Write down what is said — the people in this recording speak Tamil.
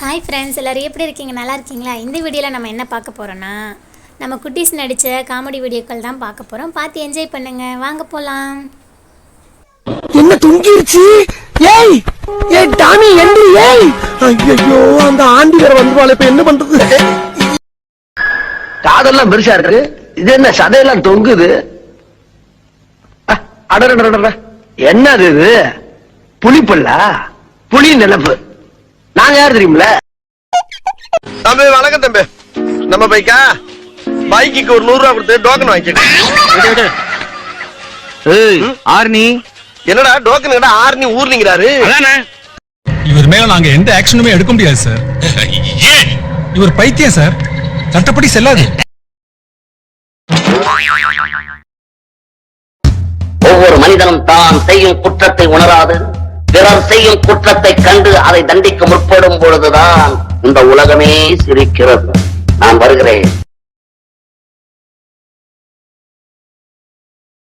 ஹாய் ஃப்ரெண்ட்ஸ் எல்லோரும் எப்படி இருக்கீங்க? நல்லா இருக்கீங்களா? இந்த வீடியோவில் நம்ம என்ன பார்க்க போகிறோன்னா நம்ம குட்டீஸ் நடித்த காமெடி வீடியோக்கள் தான் பார்க்க போகிறோம் பார்த்து என்ஜாய் பண்ணுங்க. வாங்க போகலாம் என்ன தொங்கிருச்சு? ஏய்! ஏய் டாமி எந்திரி ஏய்! ஐயோ அந்த ஆண்டி வேற வந்துவாள் இப்ப என்ன பண்றது? காதெல்லாம் பெருசா இருக்கு. இது என்ன சதையெல்லாம் தொங்குது? அடடடடட. என்னது இது? புலிப்பல்லா புலி நிலப்பு. நாங்க யார் தெரியுமில தம்பி வணக்கம் தம்பி. நம்ம பைக்கா? பைக்குக்கு ஒரு நூறு ரூபா கொடுத்து டோக்கன் வாங்கிக்க ஏய் ஆர்னி. என்னடா டோக்கன் கிட்ட ஆர்னி ஊர்லிங்கிறாரு? இவர் மேல நாங்க எந்த ஆக்ஷனுமே எடுக்க முடியாது சார் ஏன்? இவர் பைத்தியம் சார் சட்டப்படி செல்லாது. ஒவ்வொரு மனிதனும் தான் செய்யும் குற்றத்தை உணராது. பிறர் செய்யும் குற்றத்தை கண்டு அதை தண்டிக்க முற்படும் பொழுதுதான் இந்த உலகமே சிரிக்கிறது. நான் வருகிறேன்.